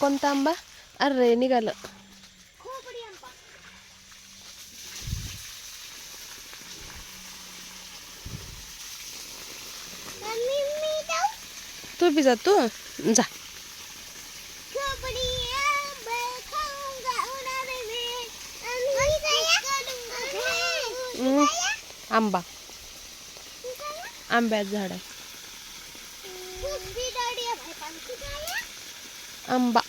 कोणता आंबा अरे निघालं तू बी जा तू जा आंबा आंब्यात झाड आहे आंबा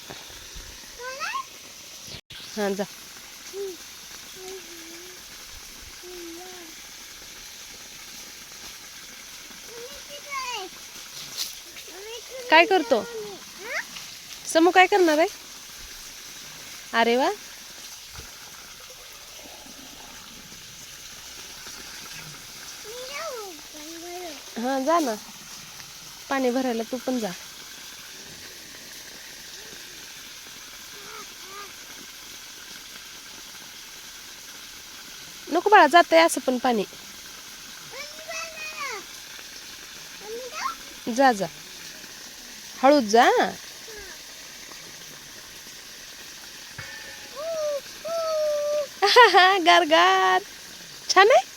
हां जा. काय करतो? समू काय करणार आहे? अरे वा. हां जा ना. पाणी भरायला तू पण जा नको बाळा जात असं पण पाणी. जा जा. हळूच जा गार गार. छान आहे?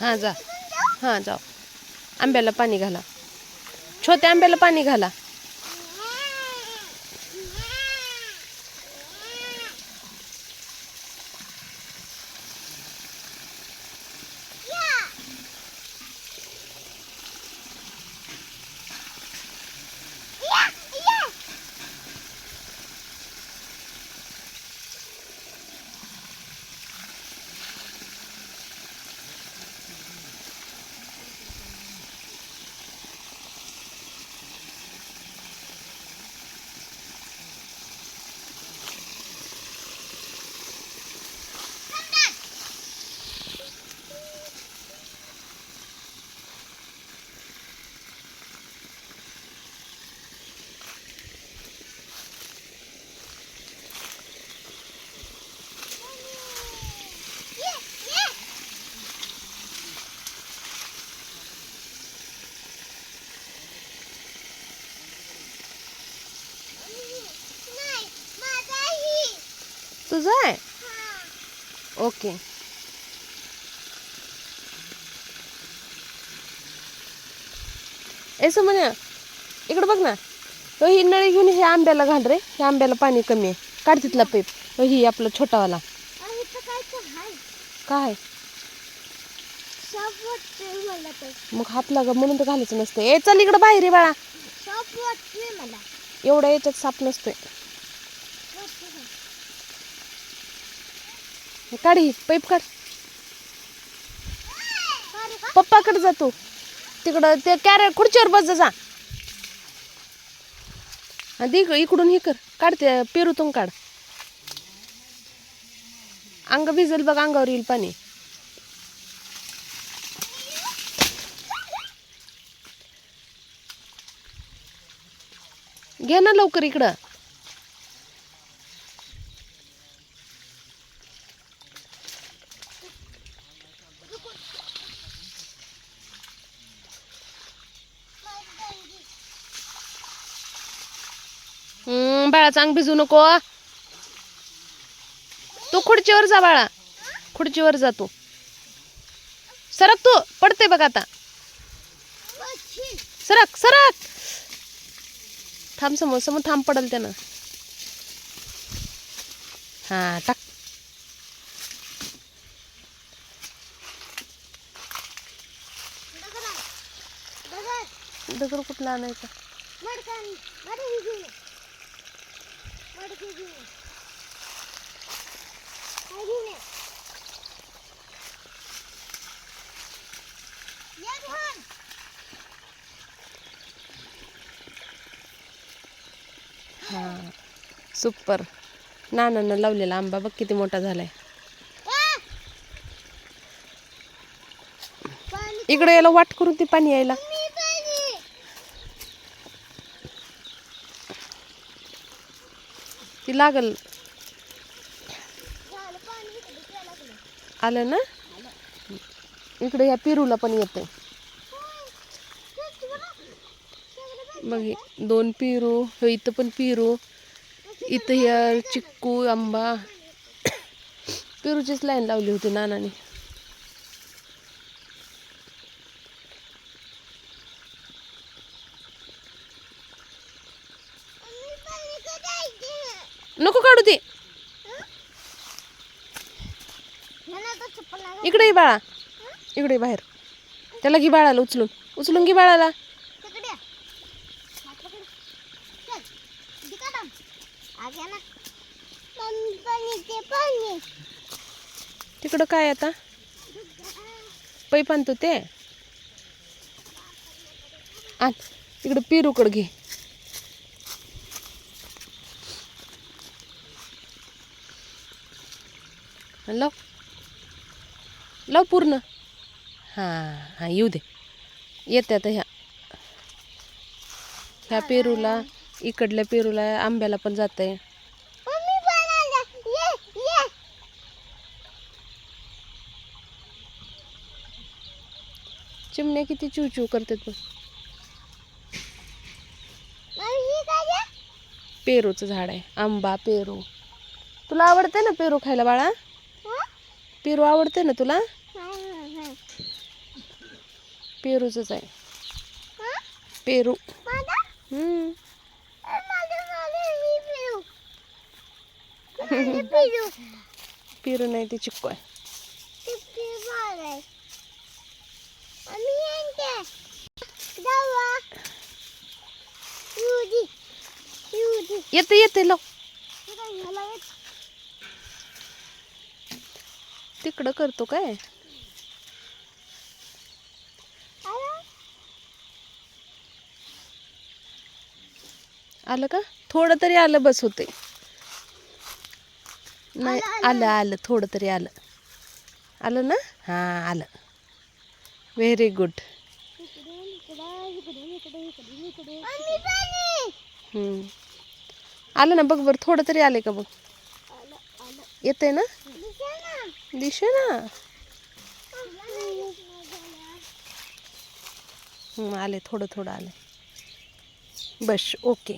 हां जा. हां जाओ. आंब्याला पाणी घाला. छोट्या आंब्याला पाणी घाला. तुझं आहे? ओके. ऐसं म्हणे इकडं बघ ना. तो ही नळी घेऊन हे आंब्याला घाल रे. ह्या आंब्याला पाणी कमी आहे. काढ तिथला पेप. तो ही आपला छोटावाला. काय मग हात लागा म्हणून तर घालायचं नसतं. ए चल इकडं बाहेर आहे बाळा. शॉप वाटते मला. एवढा याच्यात साप नसतोय. हे काढ ही पैप काढ. पप्पाकडे जातो तिकडं ते कॅरे खुर्चीवर बस जा, इकडून हे कर. काढते पेरूतून काढ. अंग भिजल बघ अंगावर येईल पाणी. घे ना लवकर इकडं. हम्म, बाळा चांग भिजू नको तू खुर्चीवर जा बाळा. खुर्चीवर जा तू. सरक तू पडते बघ आता. सरक सरक. थांब समोर समोर थांब पडल त्यानं. हा टाक. दगड कुठला आणायचा? हा. सुपर. नानानं लावलेला आंबा बघ किती मोठा झालाय. इकडे याला वाट करून ते पाणी यायला मी पाणी ती लागल. आलं ना? इकडे ह्या पेरूला पण येते मग बघ हे दोन पेरू इथं पण पेरू इथं ह्या चिक्कू आंबा. पेरूचीच लाईन लावली होती नानाने. नको काढू ते इकडे बाळा. इकडे बाहेर. त्याला घे बाळाला उचलून. उचलून घे बाळाला. तिकडं काय आता? पैप आणतो ते. आण. इकडं पेरूकडं घे. लाव लाव पूर्ण हां हां येऊ दे येते आता ह्या ह्या पेरूला इकडल्या पेरूला आंब्याला पण जात आहे मम्मी पण आलं. ये, ये. चिमण्या किती चू चू करतात? पेरूचं झाड आहे आंबा पेरू तुला आवडते ना पेरू खायला बाळा? पेरू आवडते ना तुला? पेरूच पेरूचंच आहे. पेरू. पेरू नाही ते चिक्कू आहे. येते येते लाव. तिकडं करतो काय? आलं? का? थोडं तरी आलं बस होते नाही आलं, आलं. थोडं तरी आलं. आलं ना? हां आलं. Very good. आलं ना? बघ बरं थोडं तरी आले का बघ. येते ना? दिसे ना. दिशे ना आले थोडं थोडं आले. बस ओके.